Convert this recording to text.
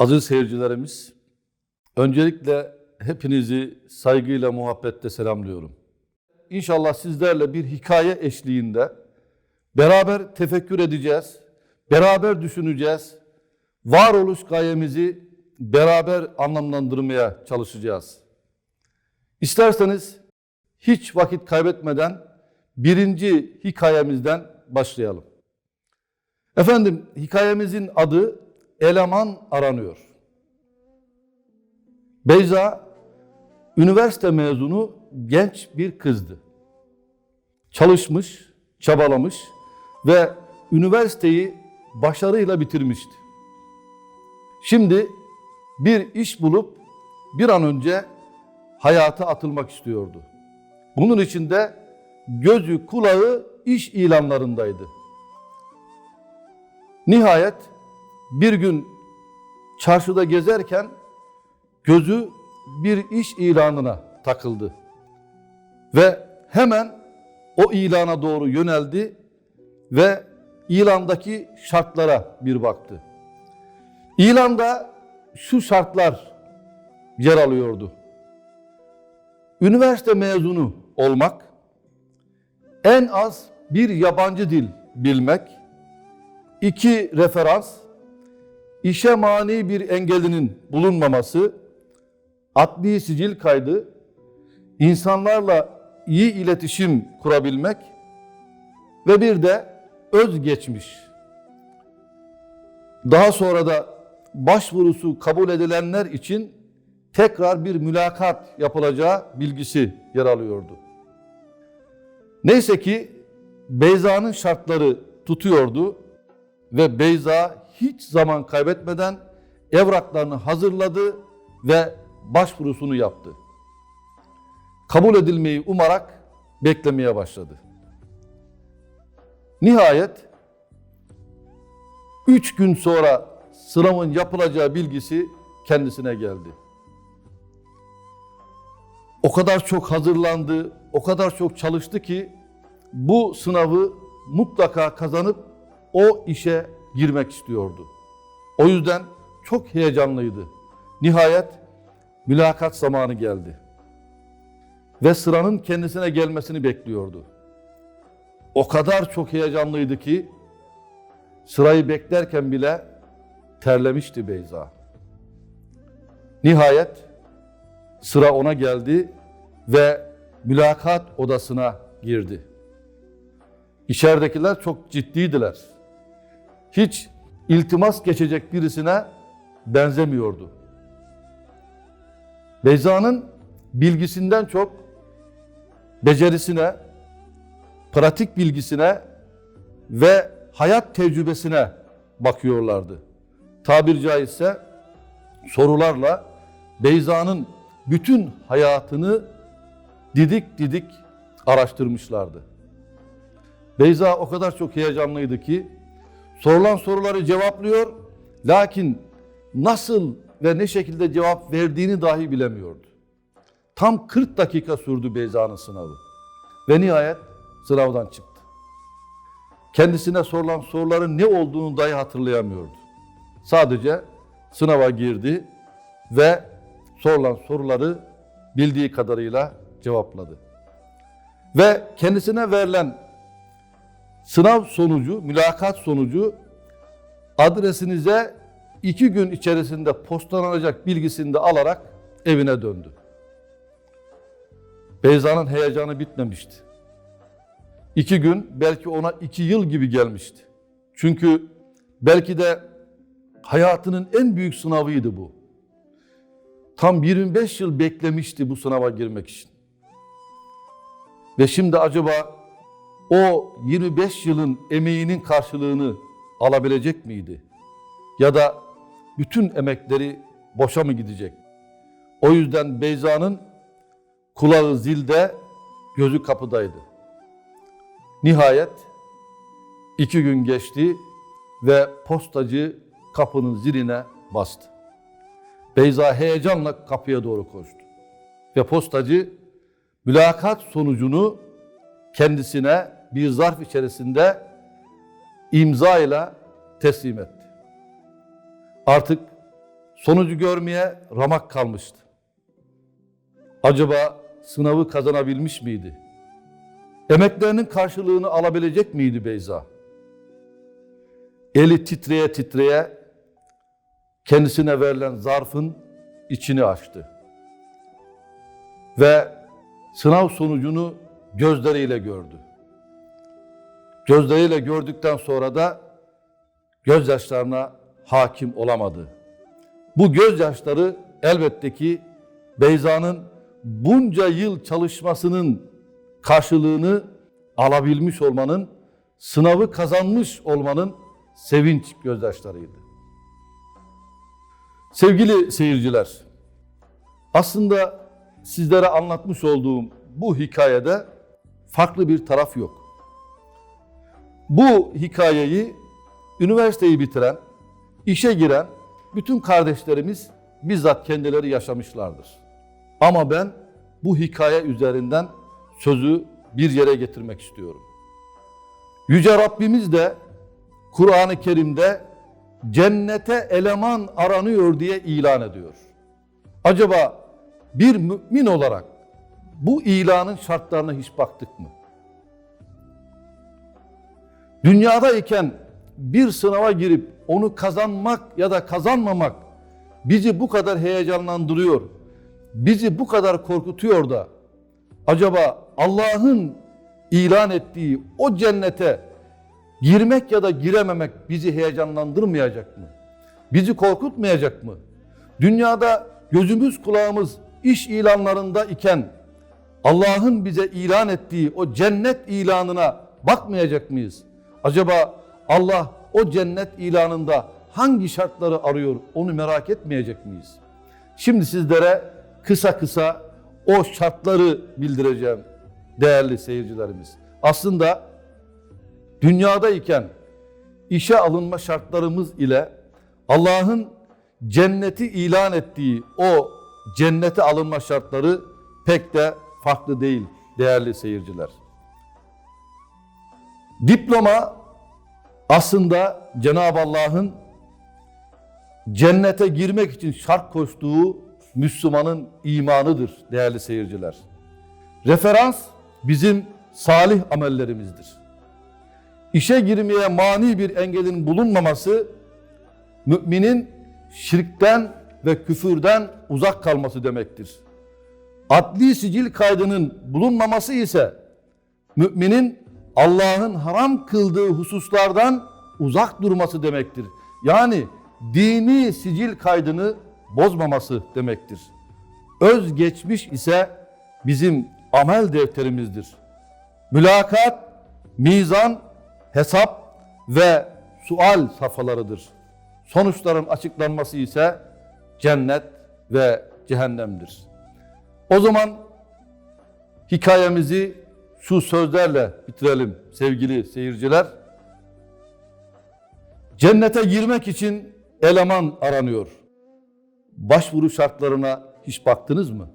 Aziz seyircilerimiz, öncelikle hepinizi saygıyla, muhabbetle selamlıyorum. İnşallah sizlerle bir hikaye eşliğinde beraber tefekkür edeceğiz, beraber düşüneceğiz, varoluş gayemizi beraber anlamlandırmaya çalışacağız. İsterseniz hiç vakit kaybetmeden birinci hikayemizden başlayalım. Efendim hikayemizin adı Eleman Aranıyor. Beyza üniversite mezunu genç bir kızdı. Çalışmış, çabalamış ve üniversiteyi başarıyla bitirmişti. Şimdi bir iş bulup bir an önce hayata atılmak istiyordu. Bunun için de gözü kulağı iş ilanlarındaydı. Nihayet bir gün çarşıda gezerken gözü bir iş ilanına takıldı. Ve hemen o ilana doğru yöneldi ve ilandaki şartlara bir baktı. İlanda şu şartlar yer alıyordu. Üniversite mezunu olmak, en az bir yabancı dil bilmek, iki referans, işe mani bir engelinin bulunmaması, adli sicil kaydı, insanlarla iyi iletişim kurabilmek ve bir de özgeçmiş. Daha sonra da başvurusu kabul edilenler için tekrar bir mülakat yapılacağı bilgisi yer alıyordu. Neyse ki Beyza'nın şartları tutuyordu ve Beyza hiç zaman kaybetmeden evraklarını hazırladı ve başvurusunu yaptı. Kabul edilmeyi umarak beklemeye başladı. Nihayet üç gün sonra sınavın yapılacağı bilgisi kendisine geldi. O kadar çok hazırlandı, o kadar çok çalıştı ki bu sınavı mutlaka kazanıp o işe girmek istiyordu. O yüzden çok heyecanlıydı. Nihayet mülakat zamanı geldi. Ve sıranın kendisine gelmesini bekliyordu. O kadar çok heyecanlıydı ki sırayı beklerken bile terlemişti Beyza. Nihayet sıra ona geldi ve mülakat odasına girdi. İçeridekiler çok ciddiydiler. Hiç iltimas geçecek birisine benzemiyordu. Beyza'nın bilgisinden çok becerisine, pratik bilgisine ve hayat tecrübesine bakıyorlardı. Tabir caizse sorularla Beyza'nın bütün hayatını didik didik araştırmışlardı. Beyza o kadar çok heyecanlıydı ki sorulan soruları cevaplıyor lakin nasıl ve ne şekilde cevap verdiğini dahi bilemiyordu. Tam 40 dakika sürdü Beyza'nın sınavı ve nihayet sınavdan çıktı. Kendisine sorulan soruların ne olduğunu dahi hatırlayamıyordu. Sadece sınava girdi ve sorulan soruları bildiği kadarıyla cevapladı. Ve kendisine verilen sınav sonucu, mülakat sonucu adresinize iki gün içerisinde postalanacak bilgisini de alarak evine döndü. Beyza'nın heyecanı bitmemişti. İki gün belki ona iki yıl gibi gelmişti. Çünkü belki de hayatının en büyük sınavıydı bu. Tam 25 yıl beklemişti bu sınava girmek için. Ve şimdi acaba o 25 yılın emeğinin karşılığını alabilecek miydi? Ya da bütün emekleri boşa mı gidecek? O yüzden Beyza'nın kulağı zilde, gözü kapıdaydı. Nihayet iki gün geçti ve postacı kapının ziline bastı. Beyza heyecanla kapıya doğru koştu. Ve postacı mülakat sonucunu kendisine bir zarf içerisinde imza ile teslim etti. Artık sonucu görmeye ramak kalmıştı. Acaba sınavı kazanabilmiş miydi? Emeklerinin karşılığını alabilecek miydi Beyza? Eli titreye titreye kendisine verilen zarfın içini açtı. Ve sınav sonucunu gözleriyle gördü. Gözleriyle gördükten sonra da gözyaşlarına hakim olamadı. Bu gözyaşları elbette ki Beyza'nın bunca yıl çalışmasının karşılığını alabilmiş olmanın, sınavı kazanmış olmanın sevinç gözyaşlarıydı. Sevgili seyirciler, aslında sizlere anlatmış olduğum bu hikayede farklı bir taraf yok. Bu hikayeyi üniversiteyi bitiren, işe giren bütün kardeşlerimiz bizzat kendileri yaşamışlardır. Ama ben bu hikaye üzerinden sözü bir yere getirmek istiyorum. Yüce Rabbimiz de Kur'an-ı Kerim'de cennete eleman aranıyor diye ilan ediyor. Acaba bir mümin olarak bu ilanın şartlarına hiç baktık mı? Dünyadayken bir sınava girip onu kazanmak ya da kazanmamak bizi bu kadar heyecanlandırıyor, bizi bu kadar korkutuyor da acaba Allah'ın ilan ettiği o cennete girmek ya da girememek bizi heyecanlandırmayacak mı? Bizi korkutmayacak mı? Dünyada gözümüz kulağımız iş ilanlarında iken Allah'ın bize ilan ettiği o cennet ilanına bakmayacak mıyız? Acaba Allah o cennet ilanında hangi şartları arıyor onu merak etmeyecek miyiz? Şimdi sizlere kısa kısa o şartları bildireceğim değerli seyircilerimiz. Aslında dünyadayken işe alınma şartlarımız ile Allah'ın cenneti ilan ettiği o cennete alınma şartları pek de farklı değil değerli seyirciler. Diploma aslında Cenab-ı Allah'ın cennete girmek için şart koştuğu Müslümanın imanıdır değerli seyirciler. Referans bizim salih amellerimizdir. İşe girmeye mani bir engelin bulunmaması müminin şirkten ve küfürden uzak kalması demektir. Adli sicil kaydının bulunmaması ise müminin Allah'ın haram kıldığı hususlardan uzak durması demektir. Yani dini sicil kaydını bozmaması demektir. Özgeçmiş ise bizim amel defterimizdir. Mülakat, mizan, hesap ve sual safhalarıdır. Sonuçların açıklanması ise cennet ve cehennemdir. O zaman hikayemizi şu sözlerle bitirelim sevgili seyirciler. Cennete girmek için eleman aranıyor. Başvuru şartlarına hiç baktınız mı?